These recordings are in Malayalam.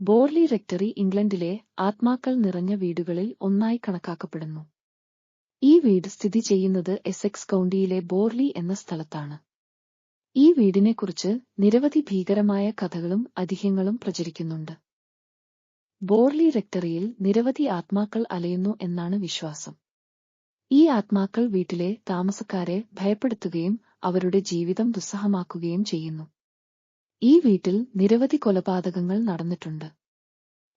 ബോർലി റെക്ടറി ഇംഗ്ലണ്ടിലെ ആത്മാക്കൾ നിറഞ്ഞ വീടുകളിൽ ഒന്നായി കണക്കാക്കപ്പെടുന്നു. ഈ വീട് സ്ഥിതി ചെയ്യുന്നത് എസെക്സ് കൗണ്ടിയിലെ ബോർലി എന്ന സ്ഥലത്താണ്. ഈ വീടിനെക്കുറിച്ച് നിരവധി ഭീകരമായ കഥകളും അതിഹ്യങ്ങളും പ്രചരിക്കുന്നുണ്ട്. ബോർലി റെക്ടറിയിൽ നിരവധി ആത്മാക്കൾ അലയുന്നു എന്നാണ് വിശ്വാസം. ഈ ആത്മാക്കൾ വീട്ടിലെ താമസക്കാരെ ഭയപ്പെടുത്തുകയും അവരുടെ ജീവിതം ദുസ്സഹമാക്കുകയും ചെയ്യുന്നു. ഈ വീട്ടിൽ നിരവധി കൊലപാതകങ്ങൾ നടന്നിട്ടുണ്ട്.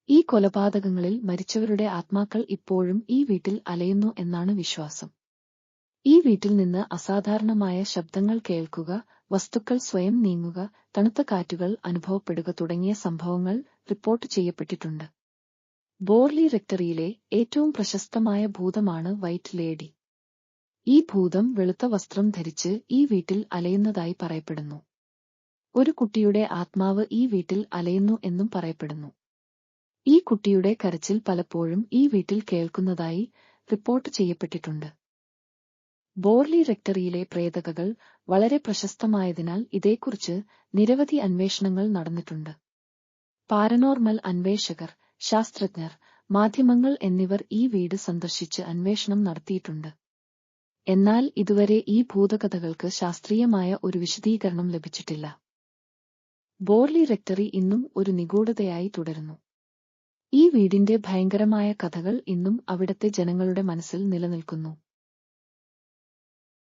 ഈ കൊലപാതകങ്ങളിൽ മരിച്ചവരുടെ ആത്മാക്കൾ ഇപ്പോഴും ഈ വീട്ടിൽ അലയുന്നു എന്നാണ് വിശ്വാസം. ഈ വീട്ടിൽ നിന്ന് അസാധാരണമായ ശബ്ദങ്ങൾ കേൾക്കുക വസ്തുക്കൾ സ്വയം നീങ്ങുക തണുത്ത കാറ്റുകൾ അനുഭവപ്പെടുക തുടങ്ങിയ സംഭവങ്ങൾ റിപ്പോർട്ട് ചെയ്യപ്പെട്ടിട്ടുണ്ട്. ബോർലി റെക്ടറിയിലെ ഏറ്റവും പ്രശസ്തമായ ഭൂതമാണ് വൈറ്റ് ലേഡി. ഈ ഭൂതം വെളുത്ത വസ്ത്രം ധരിച്ച് ഈ വീട്ടിൽ അലയുന്നതായി പറയപ്പെടുന്നു. ഒരു കുട്ടിയുടെ ആത്മാവ് ഈ വീട്ടിൽ അലയുന്നു എന്നും പറയപ്പെടുന്നു. ഈ കുട്ടിയുടെ കരച്ചിൽ പലപ്പോഴും ഈ വീട്ടിൽ കേൾക്കുന്നതായി റിപ്പോർട്ട് ചെയ്യപ്പെട്ടിട്ടുണ്ട്. ബോർലി റെക്ടറിയിലെ പ്രേതകകൾ വളരെ പ്രശസ്തമായതിനാൽ ഇതേക്കുറിച്ച് നിരവധി അന്വേഷണങ്ങൾ നടന്നിട്ടുണ്ട്. പാരനോർമൽ അന്വേഷകർ ശാസ്ത്രജ്ഞർ മാധ്യമങ്ങൾ എന്നിവർ ഈ വീട് സന്ദർശിച്ച് അന്വേഷണം നടത്തിയിട്ടുണ്ട്. എന്നാൽ ഇതുവരെ ഈ ഭൂതകഥകൾക്ക് ശാസ്ത്രീയമായ ഒരു വിശദീകരണം ലഭിച്ചിട്ടില്ല. ബോർലി റെക്ടറി ഇന്നും ഒരു നിഗൂഢതയായി തുടരുന്നു. ഈ വീടിന്റെ ഭയങ്കരമായ കഥകൾ ഇന്നും അവിടത്തെ ജനങ്ങളുടെ മനസ്സിൽ നിലനിൽക്കുന്നു.